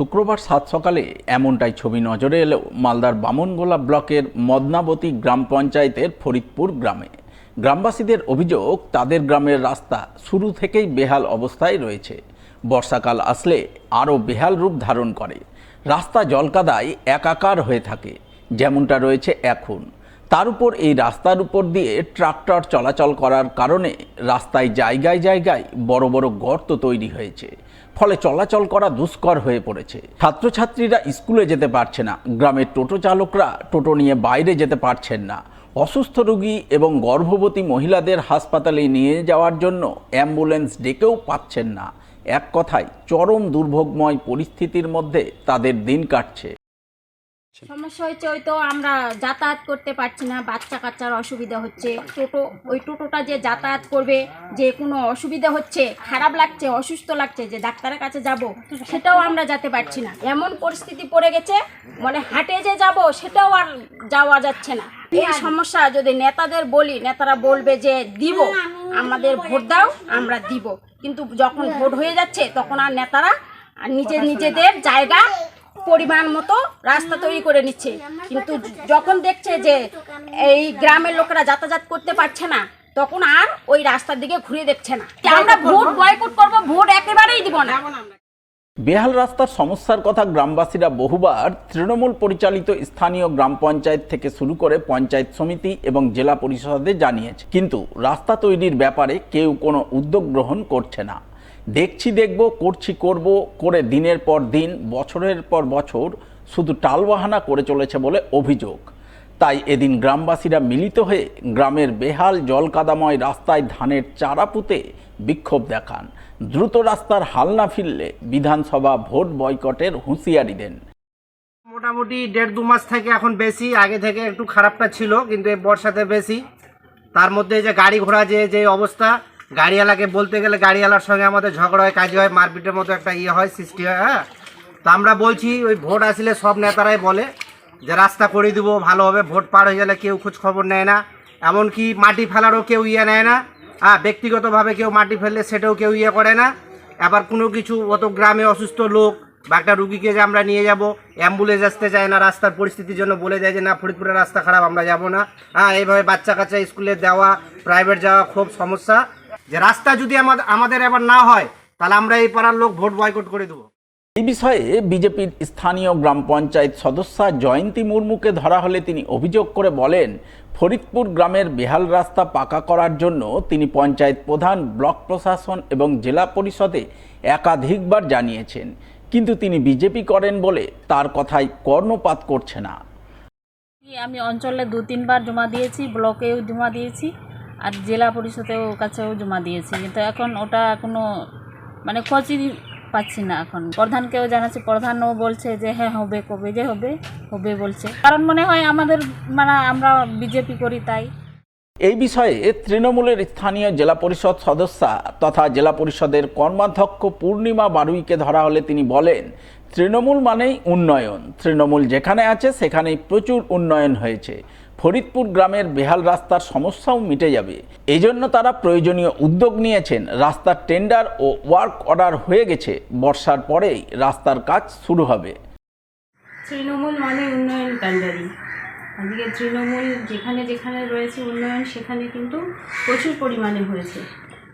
শুক্রবার সাত সকালে এমনটাই ছবি নজরে এলো মালদার বামনগোলা ব্লকের মদনাবতী গ্রাম পঞ্চায়েতের ফরিদপুর গ্রামে। গ্রামবাসীদের অভিযোগ, তাদের গ্রামের রাস্তা শুরু থেকেই বেহাল অবস্থায় রয়েছে। বর্ষাকাল আসলে আরও বেহাল রূপ ধারণ করে। রাস্তা জলকাদায় একাকার হয়ে থাকে। যেমনটা রয়েছে এখন। তার উপর এই রাস্তার উপর দিয়ে ট্রাক্টর চলাচল করার কারণে রাস্তায় জায়গায় জায়গায় বড় বড় গর্ত তৈরি হয়েছে। ফলে চলাচল করা দুষ্কর হয়ে পড়েছে। ছাত্রছাত্রীরা স্কুলে যেতে পারছে না। গ্রামের টোটো চালকরা টোটো নিয়ে বাইরে যেতে পারছেন না। অসুস্থ রোগী এবং গর্ভবতী মহিলাদের হাসপাতালে নিয়ে যাওয়ার জন্য অ্যাম্বুলেন্স ডেকেও পাচ্ছেন না। এক কথায়, চরম দুর্ভোগময় পরিস্থিতির মধ্যে তাদের দিন কাটছে। সমস্যা হচ্ছে ওই তো আমরা যাতায়াত করতে পারছি না, বাচ্চা কাচ্চার অসুবিধা হচ্ছে। টোটো, ওই টোটোটা যে যাতায়াত করবে, যে কোনো অসুবিধা হচ্ছে, খারাপ লাগছে, অসুস্থ লাগছে, যে ডাক্তারের কাছে যাব, সেটাও আমরা যেতে পারছি না। এমন পরিস্থিতি পড়ে গেছে মানে হাটে যে যাব, সেটাও আর যাওয়া যাচ্ছে না। এই সমস্যা যদি নেতাদের বলি, নেতারা বলবে যে দিব, আমাদের ভোট দাও, আমরা দিব। কিন্তু যখন ভোট হয়ে যাচ্ছে, তখন আর নেতারা নিজের নিজেদের জায়গা পরিমাণ মতো রাস্তা তৈরি করে নিচ্ছে। কিন্তু যখন দেখছে যে এই গ্রামের লোকেরা যাতায়াত করতে পারছে না তখন আর ওই রাস্তার দিকে ঘুরে দেখছে না। আমরা ভোট বয়কট করব ভোট একেবারেই দিব না। বেহাল রাস্তার সমস্যার কথা গ্রামবাসীরা বহুবার তৃণমূল পরিচালিত স্থানীয় গ্রাম পঞ্চায়েত থেকে শুরু করে পঞ্চায়েত সমিতি এবং জেলা পরিষদে জানিয়েছে। কিন্তু রাস্তা তৈরির ব্যাপারে কেউ কোনো উদ্যোগ গ্রহণ করছে না। দেখছি, দেখব, করছি, করব করে দিনের পর দিন, বছরের পর বছর শুধু টালবাহানা করে চলেছে বলে অভিযোগ। তাই এদিন গ্রামবাসীরা মিলিত হয়ে গ্রামের বেহাল জলকাদাময় রাস্তায় ধানের চারা পুঁতে বিক্ষোভ দেখান। দ্রুত রাস্তার হাল না ফিরলে বিধানসভা ভোট বয়কটের হুঁশিয়ারি দেন। মোটামুটি দেড় দু মাস থেকে এখন বেশি, আগে থেকে একটু খারাপটা ছিল, কিন্তু এই বর্ষাতে বেশি। তার মধ্যে যে গাড়ি ঘোড়া যে যে অবস্থা গাড়িওয়ালাকে বলতে গেলে গাড়িওয়ালার সঙ্গে আমাদের ঝগড়া হয়, কাজ হয়, মারপিটের মতো একটা ইয়ে হয়, সৃষ্টি হয় হ্যাঁ? তো আমরা বলছি, ওই ভোট আসলে সব নেতারাই বলে যে রাস্তা করে দেবো, ভালো হবে, ভোট পার হয়ে গেলে কেউ খোঁজ খবর নেয় না। এমনকি মাটি ফেলারও কেউ ইয়ে নেয় না। হ্যাঁ ব্যক্তিগতভাবে কেউ মাটি ফেললে সেটাও কেউ ইয়ে করে না। আবার কোনো কিছু অত গ্রামে অসুস্থ লোক, বা একটা রুগীকে যে আমরা নিয়ে যাব, অ্যাম্বুলেন্স আসতে চায় না, রাস্তার পরিস্থিতির জন্য বলে দেয় যে, না, ফরিদপুরের রাস্তা খারাপ, আমরা যাব না। হ্যাঁ এইভাবে বাচ্চা কাচ্চা স্কুলে দেওয়া, প্রাইভেট যাওয়া, খুব সমস্যা। যে রাস্তা যদি আমাদের আমাদের এবার না হয় তাহলে আমরা এই পাড়ার লোক ভোট বয়কট করে দেবো। এই বিষয়ে বিজেপির স্থানীয় গ্রাম পঞ্চায়েত সদস্যা জয়ন্তী মুর্মুকে ধরা হলে তিনি অভিযোগ করে বলেন ফরিদপুর গ্রামের বেহাল রাস্তা পাকা করার জন্য তিনি পঞ্চায়েত প্রধান ব্লক প্রশাসন এবং জেলা পরিষদে একাধিকবার জানিয়েছেন। কিন্তু তিনি বিজেপি করেন বলে তার কথায় কর্ণপাত করছে না। আমি অঞ্চলে দু তিনবার জমা দিয়েছি ব্লকেও জমা দিয়েছি। আর জেলা পরিষদেও কাছেও জমা দিয়েছি। কিন্তু এখন ওটা কোনো মানে খোঁজই পাচ্ছি না এখন। প্রধানকেও জানাচ্ছি, প্রধানও বলছে যে হ্যাঁ হবে, কবে যে হবে হবে বলছে। কারণ মনে হয় আমাদের মানে আমরা বিজেপি করি তাই। এই বিষয়ে তৃণমূলের স্থানীয় জেলা পরিষদ সদস্যা তথা জেলা পরিষদের কর্মাধ্যক্ষ পূর্ণিমা বারুইকে ধরা হলে তিনি বলেন, তৃণমূল মানেই উন্নয়ন। তৃণমূল যেখানে আছে, সেখানেই প্রচুর উন্নয়ন হয়েছে। ফরিদপুর গ্রামের বেহাল রাস্তার সমস্যাও মিটে যাবে। এই জন্য তারা প্রয়োজনীয় উদ্যোগ নিয়েছেন। রাস্তার টেন্ডার ও ওয়ার্ক অর্ডার হয়ে গেছে। বর্ষার পরেই রাস্তার কাজ শুরু হবে। তৃণমূল মানে উন্নয়ন কাণ্ডারি। আজকে তৃণমূল যেখানে যেখানে রয়েছে উন্নয়ন, সেখানে কিন্তু প্রচুর পরিমাণে হয়েছে।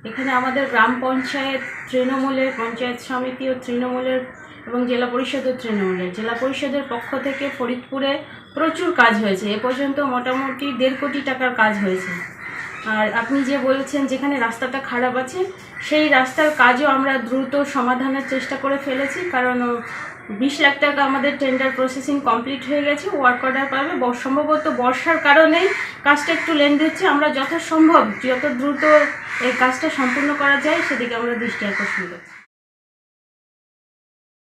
এখানে আমাদের গ্রাম পঞ্চায়েত তৃণমূলের, পঞ্চায়েত সমিতি ও তৃণমূলের এবং জেলা পরিষদও তৃণমূলের। জেলা পরিষদের পক্ষ থেকে ফরিদপুরে প্রচুর কাজ হয়েছে। এ পর্যন্ত মোটামুটি দেড় কোটি টাকার কাজ হয়েছে। আর আপনি যে বলেছেন যেখানে রাস্তাটা খারাপ আছে, সেই রাস্তার কাজও আমরা দ্রুত সমাধানের চেষ্টা করে ফেলেছি। কারণ বিশ লাখ টাকা আমাদের টেন্ডার প্রসেসিং কমপ্লিট হয়ে গেছে ওয়ার্ক অর্ডার পাবে। সম্ভবত বর্ষার কারণেই কাজটা একটু লেন্দি হচ্ছে আমরা যথাসম্ভব যত দ্রুত এই কাজটা সম্পূর্ণ করা যায়, সেদিকে আমরা দৃষ্টি আকর্ষণ করছি।